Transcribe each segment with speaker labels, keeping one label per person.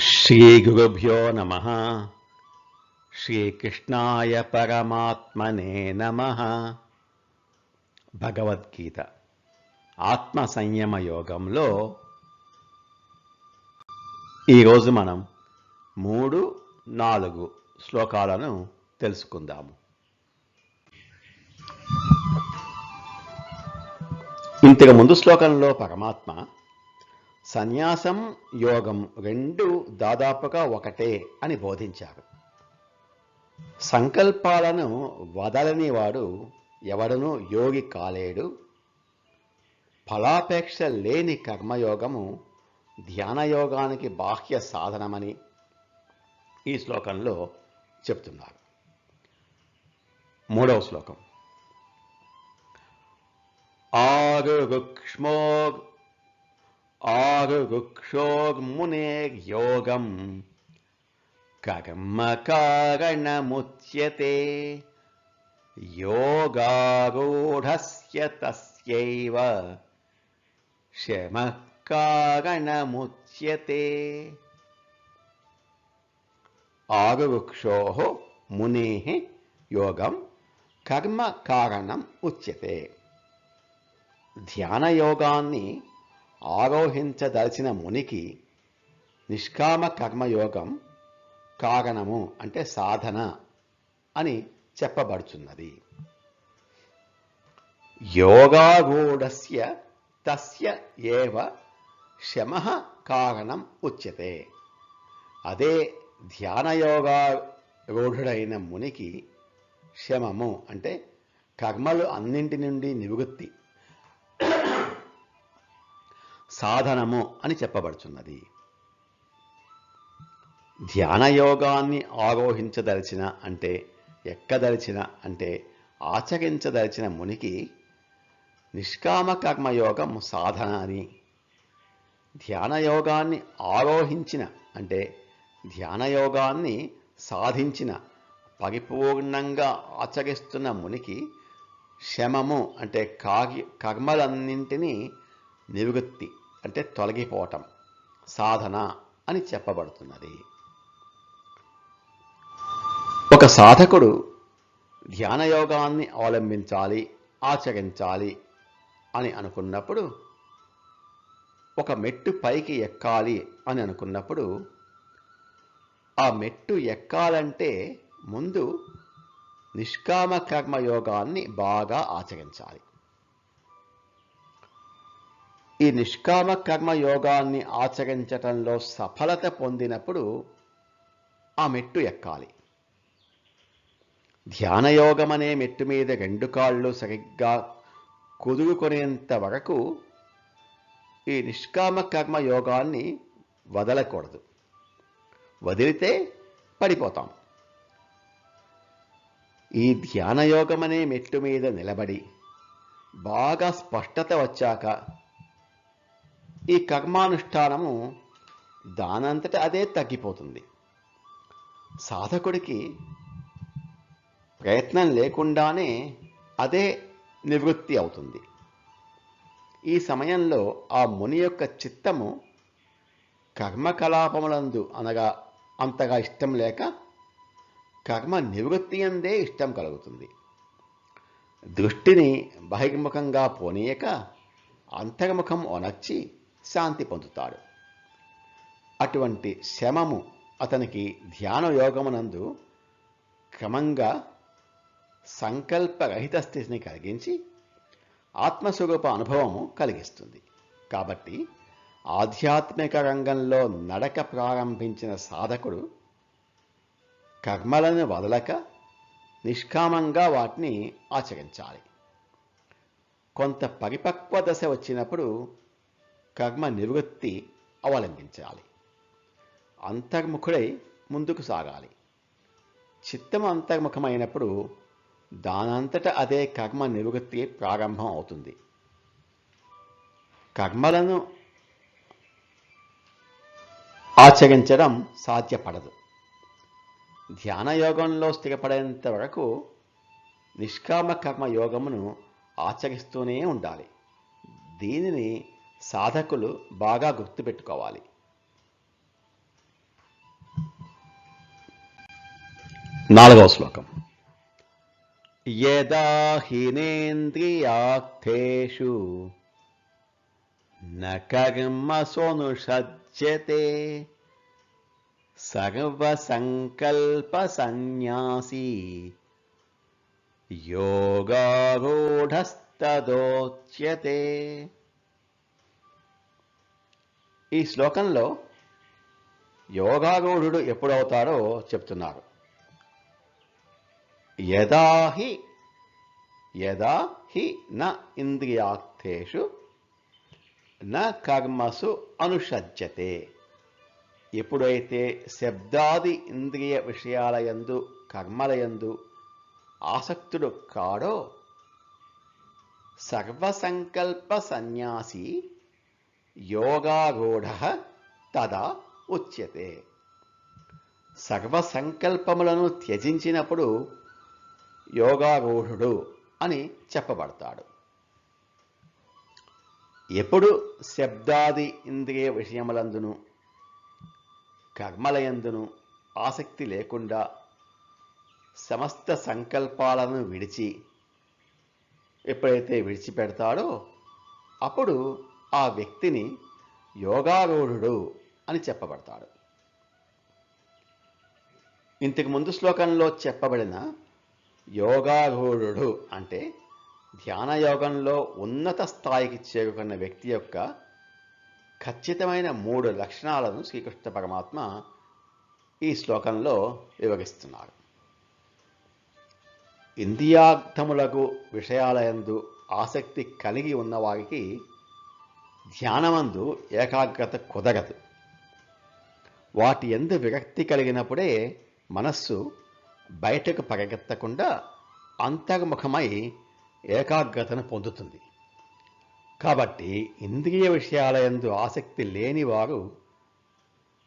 Speaker 1: శ్రీగురుభ్యో నమ శ్రీకృష్ణాయ పరమాత్మనే నమ భగవద్గీత ఆత్మ సంయమ యోగంలో ఈరోజు మనం మూడు నాలుగు శ్లోకాలను తెలుసుకుందాము. ఇంతకు ముందు శ్లోకంలో పరమాత్మ సన్యాసం యోగం రెండు దాదాపుగా ఒకటే అని బోధించారు. సంకల్పాలను వదలని వాడు ఎవడనూ యోగి కాలేడు. ఫలాపేక్ష లేని కర్మయోగము ధ్యానయోగానికి బాహ్య సాధనమని ఈ శ్లోకంలో చెప్తున్నారు. మూడవ శ్లోకం. ఆరు రుక్ష్మో आरुरुक्षोर्मुनेर्योगम् कर्मकारणमुच्यते योगारूढस्य तस्यैव। शमः कारणमुच्यते। आगुवृक्षोः मुनेः योगं कर्मकारणमुच्यते ध्यानयोगानि ఆరోహించదలిచిన మునికి నిష్కామ కర్మయోగం కారణము అంటే సాధన అని చెప్పబడుచున్నది. యోగాగూఢస్య తస్య ఏవ శమ కారణం ఉచ్యతే. అదే ధ్యానయోగారూఢుడైన మునికి శమము అంటే కర్మలు అన్నింటి నుండి నివృత్తి. సాధనము అని చెప్పబడుచున్నది. ధ్యానయోగాన్ని ఆరోహించదలిచిన అంటే ఎక్కదలిచిన అంటే ఆచరించదలిచిన మునికి నిష్కామ కర్మయోగం సాధన అని. ధ్యానయోగాన్ని ఆరోహించిన అంటే ధ్యానయోగాన్ని సాధించిన పరిపూర్ణంగా ఆచరిస్తున్న మునికి శమము అంటే కాగి కర్మలన్నింటినీ నివృత్తి. అంటే తొలగిపోవటం సాధన అని చెప్పబడుతున్నది. ఒక సాధకుడు ధ్యానయోగాన్ని అవలంబించాలి ఆచరించాలి అని అనుకున్నప్పుడు ఒక మెట్టు పైకి ఎక్కాలి అని అనుకున్నప్పుడు ఆ మెట్టు ఎక్కాలంటే ముందు నిష్కామ కర్మయోగాన్ని బాగా ఆచరించాలి. ఈ నిష్కామ కర్మ యోగాన్ని ఆచరించటంలో సఫలత పొందినప్పుడు ఆ మెట్టు ఎక్కాలి. ధ్యానయోగం అనే మెట్టు మీద రెండు కాళ్ళు సరిగ్గా కుదురుకునేంత వరకు ఈ నిష్కామ కర్మ యోగాన్ని వదలకూడదు. వదిలితే పడిపోతాం. ఈ ధ్యానయోగం అనే మెట్టు మీద నిలబడి బాగా స్పష్టత వచ్చాక ఈ కర్మానుష్ఠానము దానంతట అదే తగ్గిపోతుంది. సాధకుడికి ప్రయత్నం లేకుండానే అదే నివృత్తి అవుతుంది. ఈ సమయంలో ఆ ముని యొక్క చిత్తము కర్మకలాపములందు అనగా అంతగా ఇష్టం లేక కర్మ నివృత్తి అందే ఇష్టం కలుగుతుంది. దృష్టిని బహిర్ముఖంగా పోనీయక అంతర్ముఖం ఒనర్చి శాంతి పొందుతాడు అటువంటి శమము అతనికి ధ్యాన యోగమునందు క్రమంగా సంకల్పరహిత స్థితిని కలిగించి ఆత్మస్వరూప అనుభవము కలిగిస్తుంది. కాబట్టి ఆధ్యాత్మిక రంగంలో నడక ప్రారంభించిన సాధకుడు కర్మలను వదలక నిష్కామంగా వాటిని ఆచరించాలి. కొంత పరిపక్వ దశ వచ్చినప్పుడు కర్మ నిర్వృత్తి అవలంబించాలి. అంతర్ముఖుడై ముందుకు సాగాలి. చిత్తము అంతర్ముఖమైనప్పుడు దానంతట అదే కర్మ నివృత్తి ప్రారంభం అవుతుంది. కర్మలను ఆచరించడం సాధ్యపడదు. ధ్యానయోగంలో స్థిరపడేంత వరకు నిష్కామ కర్మ యోగమును ఆచరిస్తూనే ఉండాలి. దీనిని సాధకులు బాగా గుర్తుపెట్టుకోవాలి. నాలుగవ శ్లోకం. యదాహినేంద్రియార్థేషు నకర్మసోనుషజ్యతే సర్వసంకల్ప సన్యాసి యోగారూఢస్తదోచ్యతే. ఈ శ్లోకంలో యోగారూఢుడు ఎప్పుడవుతాడో చెప్తున్నారు. యదా హి యదా హి న ఇంద్రియార్థేషు న కర్మసు అనుషజ్యతే. ఎప్పుడైతే శబ్దాది ఇంద్రియ విషయాలయందు కర్మలయందు ఆసక్తుడు కాడో సర్వసంకల్ప సన్యాసి యోగారూఢ తదా ఉచ్యతే. సర్వ సంకల్పములను త్యజించినప్పుడు యోగారూఢుడు అని చెప్పబడతాడు. ఎప్పుడు శబ్దాది ఇంద్రియ విషయములందును కర్మలయందును ఆసక్తి లేకుండా సమస్త సంకల్పాలను విడిచి ఎప్పుడైతే విడిచిపెడతాడో అప్పుడు ఆ వ్యక్తిని యోగారూఢుడు అని చెప్పబడతాడు. ఇంతకు ముందు శ్లోకంలో చెప్పబడిన యోగారూఢుడు అంటే ధ్యాన యోగంలో ఉన్నత స్థాయికి చేరుకున్న వ్యక్తి యొక్క ఖచ్చితమైన మూడు లక్షణాలను శ్రీకృష్ణ పరమాత్మ ఈ శ్లోకంలో వివరిస్తున్నారు. ఇంద్రియార్థములకు విషయాలయందు ఆసక్తి కలిగి ఉన్నవారికి ధ్యానమందు ఏకాగ్రత కుదరదు. వాటి ఎందు విరక్తి కలిగినప్పుడే మనస్సు బయటకు పరిగెత్తకుండా అంతర్ముఖమై ఏకాగ్రతను పొందుతుంది. కాబట్టి ఇంద్రియ విషయాల యందు ఆసక్తి లేని వారు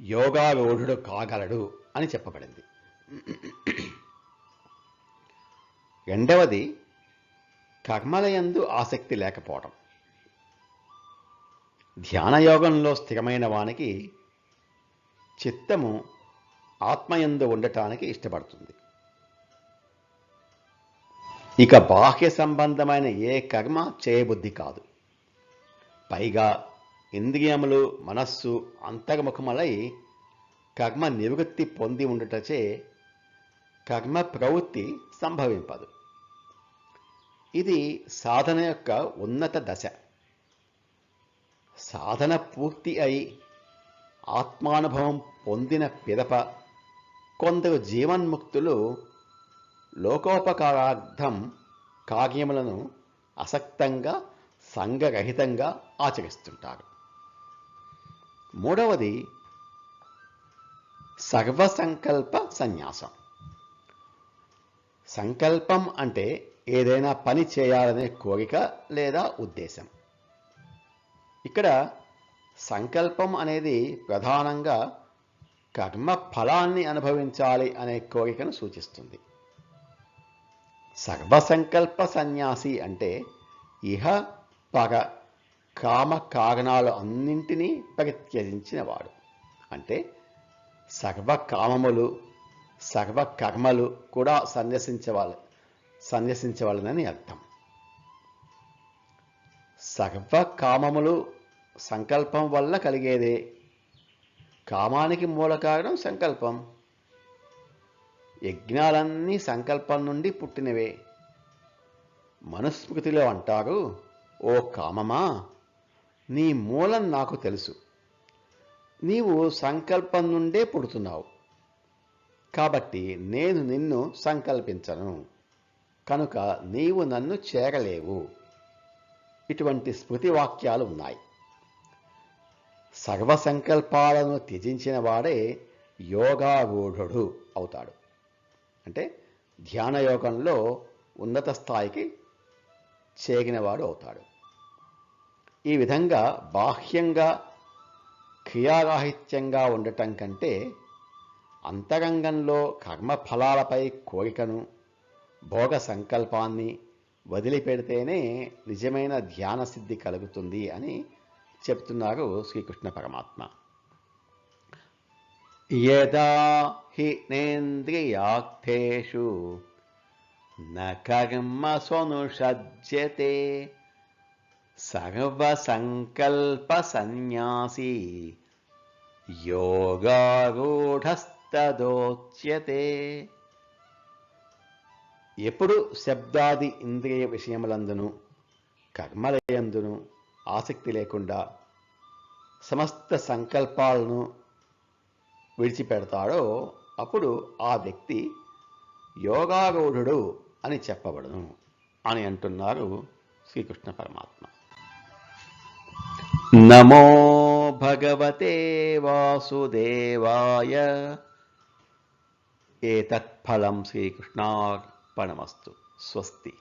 Speaker 1: యోగారూఢుడు కాగలడు అని చెప్పబడింది. రెండవది కర్మలయందు ఆసక్తి లేకపోవడం. ధ్యానయోగంలో స్థిరమైన వానికి చిత్తము ఆత్మయందు ఉండటానికి ఇష్టపడుతుంది. ఇక బాహ్య సంబంధమైన ఏ కర్మ చేయబుద్ధి కాదు. పైగా ఇంద్రియములు మనస్సు అంతర్ముఖములై కర్మ నివృత్తి పొంది ఉండుటచే కర్మ ప్రవృత్తి సంభవింపదు. ఇది సాధన యొక్క ఉన్నత దశ. సాధన పూర్తి అయి ఆత్మానుభవం పొందిన పిదప కొందరు జీవన్ముక్తులు లోకోపకారార్థం కార్యములను అసక్తంగా సంఘరహితంగా ఆచరిస్తుంటారు. మూడవది సర్వసంకల్ప సన్యాసం. సంకల్పం అంటే ఏదైనా పని చేయాలనే కోరిక లేదా ఉద్దేశం. ఇక్కడ సంకల్పం అనేది ప్రధానంగా కర్మ ఫలాన్ని అనుభవించాలి అనే కోరికను సూచిస్తుంది. సర్వసంకల్ప సన్యాసి అంటే ఇహ పగ కామ కారణాలు అన్నింటినీ పరిత్యజించినవాడు. అంటే సర్వ కామములు సర్వ కర్మలు కూడా సన్యసించవాలి సన్యసించవాలని అర్థం. సర్వకామములు సంకల్పం వల్ల కలిగేదే. కామానికి మూల కారణం సంకల్పం. యజ్ఞాలన్నీ సంకల్పం నుండి పుట్టినవే. మనుస్మృతిలో అంటారు ఓ కామమా నీ మూలం నాకు తెలుసు. నీవు సంకల్పం నుండే పుడుతున్నావు. కాబట్టి నేను నిన్ను సంకల్పించను. కనుక నీవు నన్ను చేరలేవు. ఇటువంటి స్మృతి వాక్యాలు ఉన్నాయి. సర్వ సంకల్పాలను త్యజించిన వాడే యోగారూఢుడు అవుతాడు. అంటే ధ్యాన యోగంలో ఉన్నత స్థాయికి చేగినవాడు అవుతాడు. ఈ విధంగా బాహ్యంగా క్రియారాహిత్యంగా ఉండటం కంటే అంతరంగంలో కర్మఫలాలపై కోరికను భోగ సంకల్పాన్ని వదిలిపెడితేనే నిజమైన ధ్యాన సిద్ధి కలుగుతుంది అని చెప్తున్నారు శ్రీకృష్ణ పరమాత్మ. యదా హి నేంద్రియార్థేషు న కర్మ సర్వసంకల్ప సన్యాసి యోగారూఢస్తదోచ్యతే ఎప్పుడు శబ్దాది ఇంద్రియ విషయములందును కర్మలయందును ఆసక్తి లేకుండా సమస్త సంకల్పాలను విడిచిపెడతాడో అప్పుడు ఆ వ్యక్తి యోగారూఢుడు అని చెప్పబడను అని అంటున్నారు శ్రీకృష్ణ పరమాత్మ. నమో భగవతే వాసుదేవాయ. ఏతత్ఫలం శ్రీకృష్ణార్పణమస్తు. స్వస్తి.